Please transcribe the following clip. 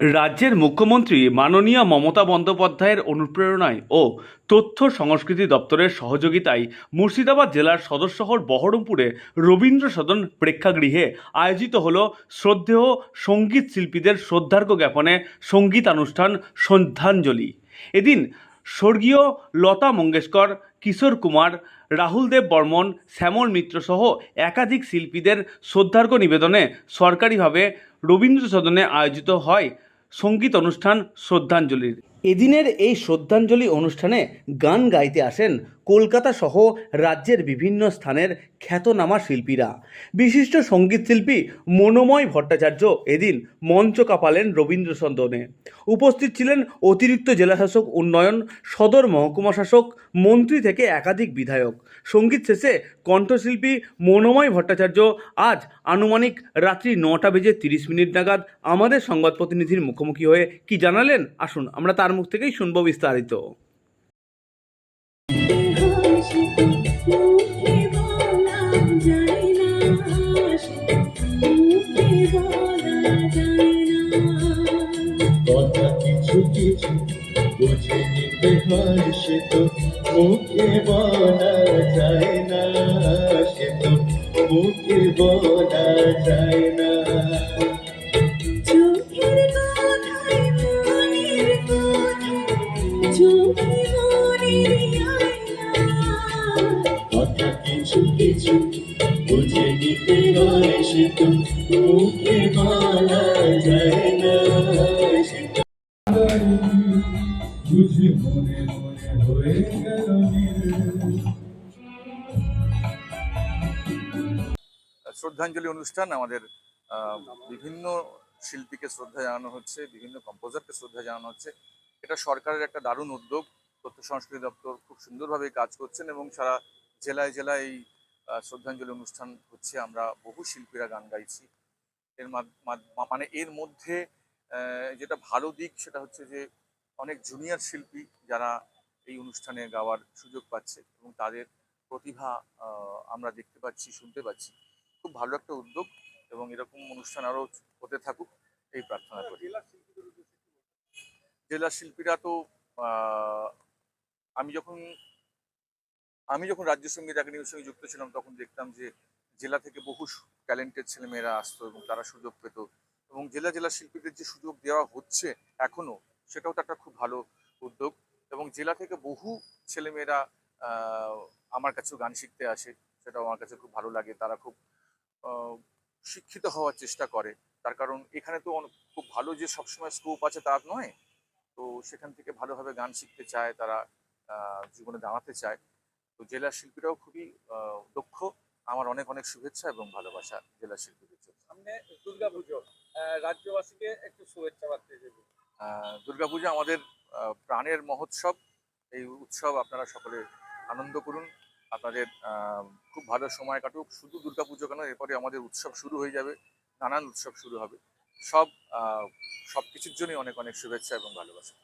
রাজ্যের মুখ্যমন্ত্রী মাননীয় মমতা বন্দ্যোপাধ্যায়ের অনুপ্রেরণায় ও তথ্য সংস্কৃতি দপ্তরের সহযোগিতায় মুর্শিদাবাদ জেলার সদর শহর বহরমপুরে রবীন্দ্র সদন প্রেক্ষাগৃহে আয়োজিত হল শ্রদ্ধেয় সংগীত শিল্পীদের শ্রদ্ধার্ঘ্য জ্ঞাপনে সঙ্গীতানুষ্ঠান শ্রদ্ধাঞ্জলি। এদিন স্বর্গীয় লতা মঙ্গেশকর, কিশোর কুমার, রাহুল দেব বর্মন, শ্যামল মিত্র সহ একাধিক শিল্পীদের শ্রদ্ধার্ঘ্য নিবেদনে সরকারিভাবে রবীন্দ্র সদনে আয়োজিত হয় সংগীত অনুষ্ঠান শ্রদ্ধাঞ্জলির। এদিনের এই শ্রদ্ধাঞ্জলি অনুষ্ঠানে গান গাইতে আসেন কলকাতা সহ রাজ্যের বিভিন্ন স্থানের খ্যাতনামা শিল্পীরা। বিশিষ্ট সংগীত শিল্পী মনোময় ভট্টাচার্য এদিন মঞ্চ কাঁপালেন রবীন্দ্র সদনে উপস্থিত ছিলেন অতিরিক্ত জেলাশাসক উন্নয়ন, সদর মহকুমা শাসক, মন্ত্রী থেকে একাধিক বিধায়ক। সংগীত শেষে কণ্ঠশিল্পী মনোময় ভট্টাচার্য, আজ আনুমানিক রাত্রি নটা বেজে তিরিশ মিনিট নাগাদ আমাদের সংবাদ প্রতিনিধির মুখোমুখি হয়ে কি জানালেন? আসুন, আমরা তার মুখ থেকেই শুনব বিস্তারিত। যায় কথা কিছু কিছু বুঝে নিতে হয় সে তো, মুখে বলা যায় না, সে তো মুখে বলা যায় না। চোখের কথা, চোখে মনের শ্রদ্ধাঞ্জলি অনুষ্ঠান আমাদের বিভিন্ন শিল্পীকে শ্রদ্ধা জানানো হচ্ছে, বিভিন্ন কম্পোজারকে শ্রদ্ধা জানানো হচ্ছে। এটা সরকারের একটা দারুণ উদ্যোগ। তথ্য সংস্কৃতি দপ্তর খুব সুন্দরভাবে কাজ করছেন এবং সারা জেলায় জেলায় এই শ্রদ্ধাঞ্জলি অনুষ্ঠান হচ্ছে আমরা বহু শিল্পীরা গান গাইছি। এর মানে এর মধ্যে যেটা ভালো দিক সেটা হচ্ছে যে অনেক জুনিয়র শিল্পী যারা এই অনুষ্ঠানে গাওয়ার সুযোগ পাচ্ছে এবং তাদের প্রতিভা আমরা দেখতে পাচ্ছি শুনতে পাচ্ছি। খুব ভালো একটা উদ্যোগ এবং এরকম অনুষ্ঠান আরও হতে থাকুক এই প্রার্থনা করি। জেলা শিল্পীরা তো আমি যখন আমি যখন রাজ্য সংগীত একাডেমির সঙ্গে যুক্ত ছিলাম, তখন দেখতাম যে জেলা থেকে বহু ট্যালেন্টেড ছেলেমেয়েরা আসতো এবং তারা সুযোগ পেত। এবং জেলা জেলা শিল্পীদের যে সুযোগ দেওয়া হচ্ছে এখনও সেটাও তো একটা খুব ভালো উদ্যোগ। এবং জেলা থেকে বহু ছেলেমেয়েরা আমার কাছেও গান শিখতে আসে, সেটাও আমার কাছে খুব ভালো লাগে। তারা খুব শিক্ষিত হওয়ার চেষ্টা করে। তার কারণ এখানে তো খুব ভালো যে সবসময় স্কোপ আছে তা নয়। তো সেখান থেকে ভালোভাবে গান শিখতে চায়, তারা জীবনে দাঁড়াতে চায়। তো জেলার শিল্পীরাও খুবই দক্ষ। আমার অনেক অনেক শুভেচ্ছা এবং ভালোবাসা জেলা শিল্পীদের জন্য। সামনে দুর্গাপুজো রাজ্যবাসীকে একটু শুভেচ্ছা বার্তা দেবে দুর্গাপূজা আমাদের প্রাণের মহোৎসব। এই উৎসব আপনারা সকলে আনন্দ করুন। আপনাদের খুব ভালো সময় কাটুক। শুধু দুর্গাপুজো কেন এরপরে আমাদের উৎসব শুরু হয়ে যাবে। নানান উৎসব শুরু হবে। সব সব কিছুর জন্যই অনেক অনেক শুভেচ্ছা এবং ভালোবাসা।